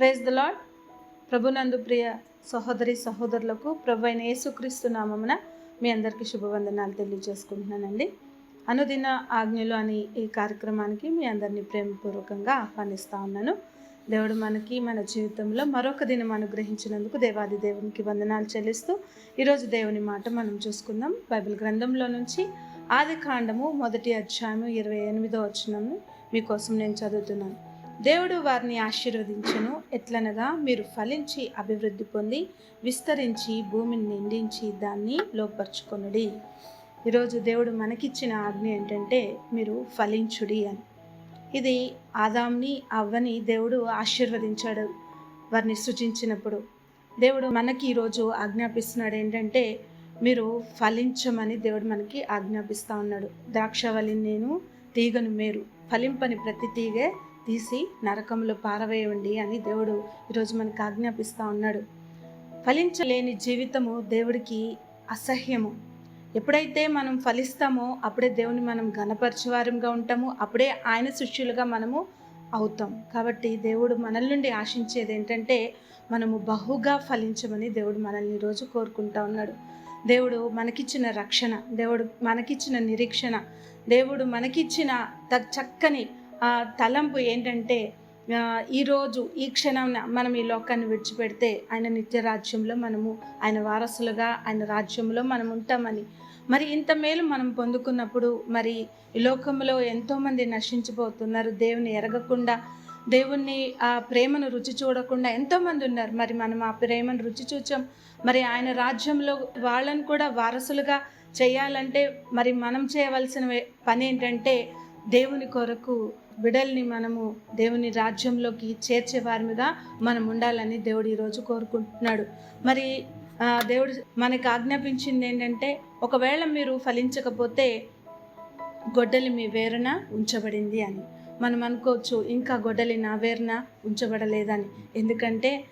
Praise the lord ప్రభునందు ప్రియ సహోదరి సహోదరులకు ప్రభు అయిన యేసుక్రీస్తు నామమున మీ అందరికీ శుభవందనాలు తెలియజేసుకుంటున్నానండి. అనుదిన ఆజ్ఞలు అని ఈ కార్యక్రమానికి మీ అందరినీ ప్రేమపూర్వకంగా ఆహ్వానిస్తూ ఉన్నాను. దేవుడు మనకి మన జీవితంలో మరొక దినం అనుగ్రహించినందుకు దేవాది దేవునికి వందనాలు చెల్లిస్తూ ఈరోజు దేవుని మాట మనం చూసుకుందాం. బైబిల్ గ్రంథంలో నుంచి ఆది కాండము మొదటి అధ్యాయము ఇరవై ఎనిమిదో వచ్చినము మీకోసం నేను చదువుతున్నాను. దేవుడు వారిని ఆశీర్వదించను. ఎట్లనగా మీరు ఫలించి అభివృద్ధి పొంది విస్తరించి భూమిని నిండించి దాన్ని లోపరుచుకొనుడి ఈరోజు దేవుడు మనకిచ్చిన ఆజ్ఞ ఏంటంటే మీరు ఫలించుడి అని. ఇది ఆదాంని అవ్వని దేవుడు ఆశీర్వదించాడు వారిని సృజించినప్పుడు. దేవుడు మనకి ఈరోజు ఆజ్ఞాపిస్తున్నాడు ఏంటంటే మీరు ఫలించమని దేవుడు మనకి ఆజ్ఞాపిస్తూ ఉన్నాడు. ద్రాక్షవల్లిని నేను తీగను మేరు. ఫలింపని ప్రతి తీగే తీసి నరకంలో పారవేయండి అని దేవుడు ఈరోజు మనకు ఆజ్ఞాపిస్తూ ఉన్నాడు. ఫలించలేని జీవితము దేవుడికి అసహ్యము. ఎప్పుడైతే మనం ఫలిస్తామో అప్పుడే దేవుని మనం గణపరిచేవారంగా ఉంటాము అప్పుడే ఆయన శిష్యులుగా మనము అవుతాం. కాబట్టి దేవుడు మనల్ నుండి ఆశించేది ఏంటంటే మనము బహుగా ఫలించమని దేవుడు మనల్ని ఈరోజు కోరుకుంటా ఉన్నాడు. దేవుడు మనకిచ్చిన రక్షణ దేవుడు మనకిచ్చిన నిరీక్షణ దేవుడు మనకిచ్చిన త చక్కని తలంపు ఏంటంటే ఈరోజు ఈ క్షణం మనం ఈ లోకాన్ని విడిచిపెడితే ఆయన నిత్య రాజ్యంలో మనము ఆయన వారసులుగా ఆయన రాజ్యంలో మనం ఉంటామని. మరి ఇంత మేలు మనం పొందుకున్నప్పుడు మరి ఈ లోకంలో ఎంతోమంది నశించిపోతున్నారు దేవుని ఎరగకుండా దేవుణ్ణి ఆ ప్రేమను రుచి చూడకుండా ఎంతోమంది ఉన్నారు. మరి మనం ఆ ప్రేమను రుచి చూచాం. మరి ఆయన రాజ్యంలో వాళ్ళని కూడా వారసులుగా చేయాలంటే మరి మనం చేయవలసిన పని ఏంటంటే దేవుని కొరకు బిడల్ని మనము దేవుని రాజ్యంలోకి చేర్చే వారిగా మనం ఉండాలని దేవుడు ఈరోజు కోరుకుంటున్నాడు. మరి దేవుడు మనకు ఆజ్ఞాపించింది ఏంటంటే ఒకవేళ మీరు ఫలించకపోతే గొడ్డలి మీ వేరున ఉంచబడింది అని. మనం అనుకోవచ్చు ఇంకా గొడ్డలి నా వేరున ఉంచబడలేదని. ఎందుకంటే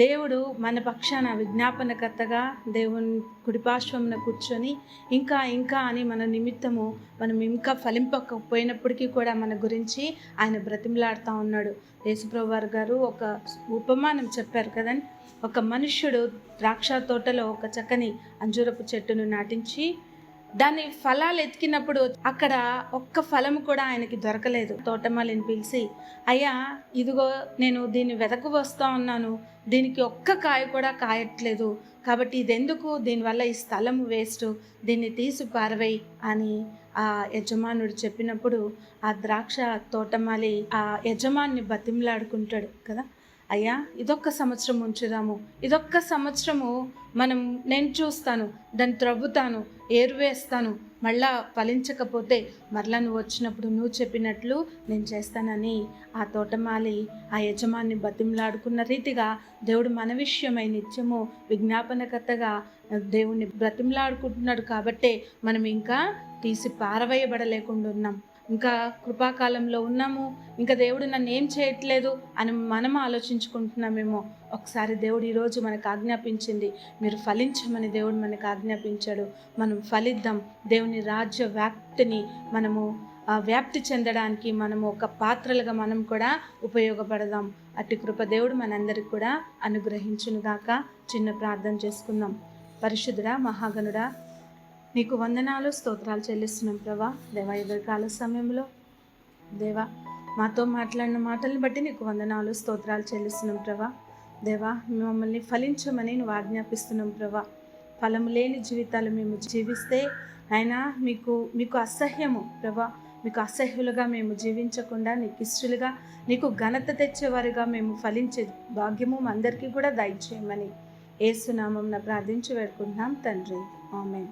దేవుడు మన పక్షాన విజ్ఞాపనకర్తగా దేవుని కుడిపార్శ్వమున కూర్చొని ఇంకా ఇంకా అని మన నిమిత్తము మనం ఇంకా ఫలింపకపోయినప్పటికీ కూడా మన గురించి ఆయన బ్రతిమలాడుతూ ఉన్నాడు. యేసుప్రభువారు గారు ఒక ఉపమానం చెప్పారు కదండి. ఒక మనుష్యుడు ద్రాక్ష తోటలో ఒక చక్కని అంజూరపు చెట్టును నాటించి దాని ఫలాలు ఎతికినప్పుడు అక్కడ ఒక్క ఫలం కూడా ఆయనకి దొరకలేదు. తోటమాలిని పిలిచి అయ్యా ఇదిగో నేను దీన్ని వెతకు వస్తా ఉన్నాను. దీనికి ఒక్క కాయ కూడా కాయట్లేదు. కాబట్టి ఇదెందుకు? దీనివల్ల ఈ స్థలం వేస్ట్. దీన్ని తీసి పారవేయి అని ఆ యజమానుడు చెప్పినప్పుడు ఆ ద్రాక్ష తోటమాలి ఆ యజమాన్ని బతిమలాడుకుంటాడు కదా. అయ్యా ఇదొక్క సంవత్సరం ఉంచుదాము. ఇదొక్క సంవత్సరము మనం నేను చూస్తాను దాన్ని త్రవ్వుతాను ఏరువేస్తాను. మళ్ళా ఫలించకపోతే మరలా నువ్వు వచ్చినప్పుడు నువ్వు చెప్పినట్లు నేను చేస్తానని ఆ తోటమాలి ఆ యజమాన్ని బతిమలాడుకున్న రీతిగా దేవుడు మన విషయమై నిత్యము విజ్ఞాపనకర్తగా దేవుణ్ణి బ్రతిమలాడుకుంటున్నాడు కాబట్టే మనం ఇంకా తీసి పారవేయబడలేకుండా ఉన్నాం. ఇంకా కృపాకాలంలో ఉన్నాము. ఇంకా దేవుడు నన్ను ఏం చేయట్లేదు అని మనం ఆలోచించుకుంటున్నామేమో. ఒకసారి దేవుడు ఈరోజు మనకు ఆజ్ఞాపించింది. మీరు ఫలించమని దేవుడు మనకు ఆజ్ఞాపించాడు. మనం ఫలిద్దాం. దేవుని రాజ్య వ్యాప్తిని మనము వ్యాప్తి చెందడానికి మనము ఒక పాత్రలుగా మనం కూడా ఉపయోగపడదాం. అట్టి కృపదేవుడు మనందరికి కూడా అనుగ్రహించునుగాక. చిన్న ప్రార్థన చేసుకుందాం. పరిశుద్ధుడా మహాగణుడా నీకు వందనాలు స్తోత్రాలు చెల్లిస్తున్నాం ప్రభా. దేవా ఎదురుకాల సమయంలో దేవా మాతో మాట్లాడిన మాటలను బట్టి నీకు వందనాలు స్తోత్రాలు చెల్లిస్తున్నాం ప్రభా. దేవా మమ్మల్ని ఫలించమని నువ్వు ఆజ్ఞాపిస్తున్నాం ప్రభా. ఫలం లేని జీవితాలు మేము జీవిస్తే అయినా మీకు మీకు అసహ్యము ప్రభా. మీకు అసహ్యులుగా మేము జీవించకుండా నీకు ఇష్టలుగా నీకు ఘనత తెచ్చేవారుగా మేము ఫలించే భాగ్యము అందరికీ కూడా దయచేయమని ఏసునామం ప్రార్థించి వేడుకుంటున్నాం తండ్రి. ఆమెన్.